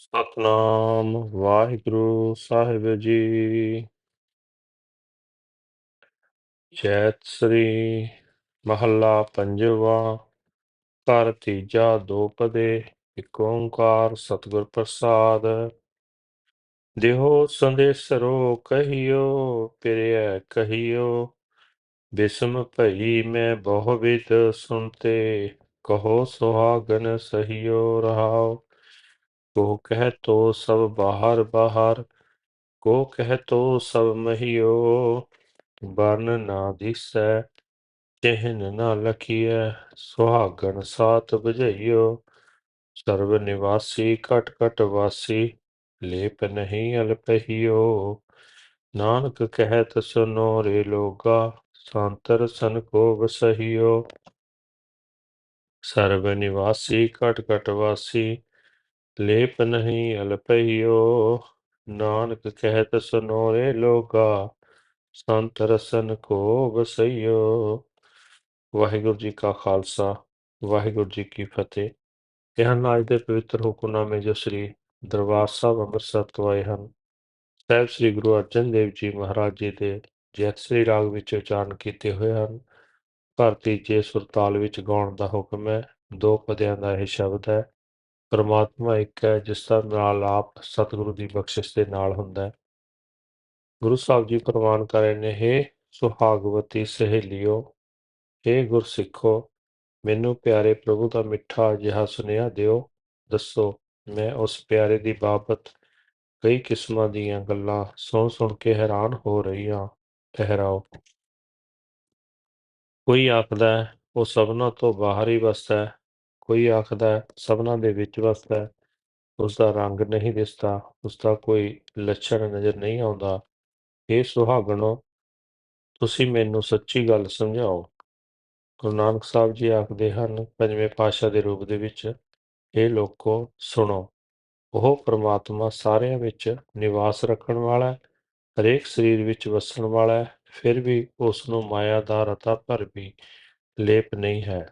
ਸਤਨਾਮ ਵਾਹਿਗੁਰੂ ਸਾਹਿਬ ਜੀ। ਜੈਤ ਸ੍ਰੀ ਮਹੱਲਾ ਪੰਜਵਾ, ਘਰ ਤੀਜਾ ਦੋਪਦੇ ਇਕ ਓੰਕਾਰ ਸਤਿਗੁਰ ਪ੍ਰਸਾਦ। ਦੇਹੋ ਸੰਦੇਸਰੋ ਕਹੀਓ ਪਿਰਿਆ ਕਹੀਓ, ਬਿਸਮ ਭਈ ਮੈਂ ਬਹੁ ਵਿਦ ਸੁਨਤੇ, ਕਹੋ ਸੁਹਾਗਨ ਸਹੀਓ ਰਹਾਓ। ਕੋ ਕਹਿ ਤੋ ਸਭ ਬਾਹਰ ਬਾਹਰ, ਕੋ ਕਹਿ ਤੋ ਸਭ ਮਹੀਓ ਬਰਨ ਨਾ ਦਿਸੈ, ਚਿਹਨ ਨਾ ਲਖੀਐ, ਸੁਹਾਗਣ ਸਾਤ ਬੁਝਈਓ, ਸਰਬ ਨਿਵਾਸੀ ਕਟ ਕਟ ਵਾਸੀ, ਲੇਪ ਨਹੀਂ ਅਲਪਹੀਓ ਨਾਨਕ ਕਹਿਤ ਸੁਨੋ ਰੇ ਲੋਗਾ, ਸੰਤਰ ਸਨ ਕੋ ਵਸਹੀਓ ਸਰਬ ਨਿਵਾਸੀ ਕਟ ਕਟ ਵਾਸੀ ਲੇਪ ਨਹੀਂ ਅਲਪਹੀਓ ਨਾਨਕ ਕਹਿਤ ਸੁਨੋ ਰੇ ਸੰਤ ਰਸਨ ਕੋ ਵਸਈਓ ਵਾਹਿਗੁਰੂ ਜੀ ਕਾ ਖਾਲਸਾ, ਵਾਹਿਗੁਰੂ ਜੀ ਕੀ ਫਤਿਹ। ਇਹ ਹਨ ਅੱਜ ਦੇ ਪਵਿੱਤਰ ਹੁਕਮਨਾਮੇ ਜੋ ਸ੍ਰੀ ਦਰਬਾਰ ਸਾਹਿਬ ਅੰਮ੍ਰਿਤਸਰ ਤੋਂ ਆਏ ਹਨ, ਸਾਹਿਬ ਸ੍ਰੀ ਗੁਰੂ ਅਰਜਨ ਦੇਵ ਜੀ ਮਹਾਰਾਜ ਜੀ ਦੇ ਜੈਤ ਰਾਗ ਵਿੱਚ ਉਚਾਰਨ ਕੀਤੇ ਹੋਏ ਹਨ। ਭਾਰਤੀ ਜੇ ਸੁਰਤਾਲ ਵਿੱਚ ਗਾਉਣ ਦਾ ਹੁਕਮ ਹੈ, ਦੋ ਪਦਿਆਂ ਦਾ ਇਹ ਸ਼ਬਦ ਹੈ। ਪਰਮਾਤਮਾ ਇੱਕ ਹੈ, ਜਿਸ ਦਾ ਨਾਲ ਆਪ ਸਤਿਗੁਰੂ ਦੀ ਬਖਸ਼ਿਸ਼ ਦੇ ਨਾਲ ਹੁੰਦਾ ਹੈ। ਗੁਰੂ ਸਾਹਿਬ ਜੀ ਪ੍ਰਵਾਨ ਕਰ ਰਹੇ ਨੇ, ਹੈ ਸੁਹਾਗਵਤੀ ਸਹੇਲਿਓ हे ਗੁਰਸਿੱਖੋ, ਮੈਨੂੰ ਪਿਆਰੇ ਪ੍ਰਭੂ ਦਾ ਮਿੱਠਾ ਜਿਹਾ ਸੁਨੇਹਾ ਦਿਓ। ਦੱਸੋ, ਮੈਂ ਉਸ ਪਿਆਰੇ ਦੀ ਬਾਬਤ ਕਈ ਕਿਸਮਾਂ ਦੀਆਂ ਗੱਲਾਂ ਸੁਣ ਸੁਣ ਕੇ ਹੈਰਾਨ ਹੋ ਰਹੀ ਹਾਂ। ਠਹਿਰਾਓ। ਕੋਈ ਆਖਦਾ ਉਹ ਸਭਨਾਂ ਤੋਂ ਬਾਹਰ ਹੀ ਵਸਦਾ ਕੋਈ ਆਖਦਾ ਹੈ, ਸਭਨਾਂ ਦੇ ਵਿੱਚ ਵਸਦਾ ਹੈ ਉਸ ਦਾ ਰੰਗ ਨਹੀਂ ਦਿਸਦਾ ਉਸ ਦਾ ਕੋਈ ਲੱਛਣ ਨਜ਼ਰ ਨਹੀਂ ਆਉਂਦਾ। ਇਹ ਸੁਹਾਗਣੋ, ਤੁਸੀਂ ਮੈਨੂੰ ਸੱਚੀ ਗੱਲ ਸਮਝਾਓ। ਗੁਰੂ ਨਾਨਕ ਸਾਹਿਬ ਜੀ ਆਖਦੇ ਹਨ, ਪੰਜਵੇਂ ਪਾਤਸ਼ਾਹ ਦੇ ਰੂਪ ਦੇ ਵਿੱਚ ਇਹ ਲੋਕੋ, ਸੁਣੋ, ਉਹ ਪ੍ਰਮਾਤਮਾ ਸਾਰਿਆਂ ਵਿੱਚ ਨਿਵਾਸ ਰੱਖਣ ਵਾਲਾ ਹੈ, ਹਰੇਕ ਸਰੀਰ ਵਿੱਚ ਵਸਣ ਵਾਲਾ ਹੈ, ਫਿਰ ਵੀ ਉਸ ਨੂੰ ਮਾਇਆ ਦਾ ਰਤਾ ਭਰ ਵੀ ਲੇਪ ਨਹੀਂ ਹੈ।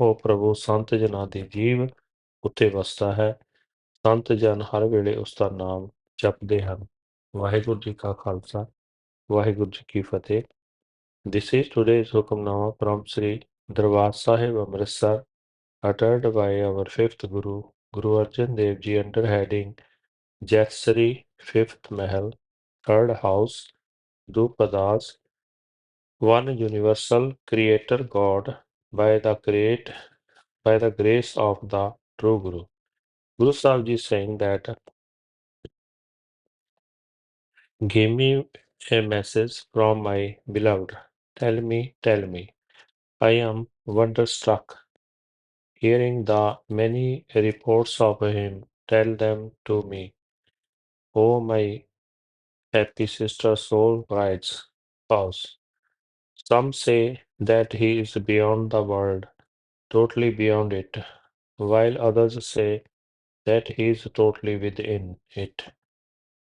ਉਹ ਪ੍ਰਭੂ ਸੰਤ ਜਨਾਂ ਦੇ ਜੀਵ ਉੱਤੇ ਵਸਦਾ ਹੈ ਸੰਤ ਜਨ ਹਰ ਵੇਲੇ ਉਸ ਦਾ ਨਾਮ ਜਪਦੇ ਹਨ ਵਾਹਿਗੁਰੂ ਜੀ ਕਾ ਖਾਲਸਾ ਵਾਹਿਗੁਰੂ ਜੀ ਕੀ ਫਤਿਹ This is today's Hukamnama from Sri Darbar Sahib Amritsar uttered by our fifth Guru, Guru Arjan Dev Ji under heading Jatsari Fifth Mahal, Third House, Dupadas, One Universal Creator God by the great by the grace of the True Guru. Guru Sahib Ji saying that Give me a message from my beloved. Tell me, tell me. I am wonderstruck. Hearing the many reports of him, tell them to me. O my happy sister soul brides, spouse. Some say that he is beyond the world, totally beyond it, while others say that he is totally within it.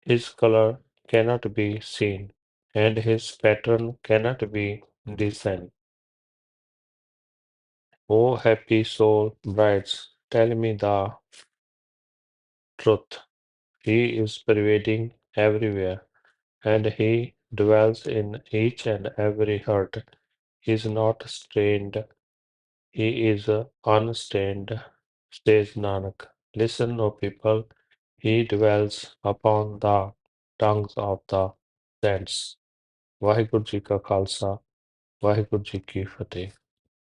His color cannot be seen, and his pattern cannot be discerned. O happy soul brides, tell me the truth. He is pervading everywhere, and he dwells in each and every heart is not strained, he is unstained, says Nanak. Listen, O people, he dwells upon the tongues of the saints. Vaheguru Ji Ka Khalsa, Vaheguru Ji Ki Fateh.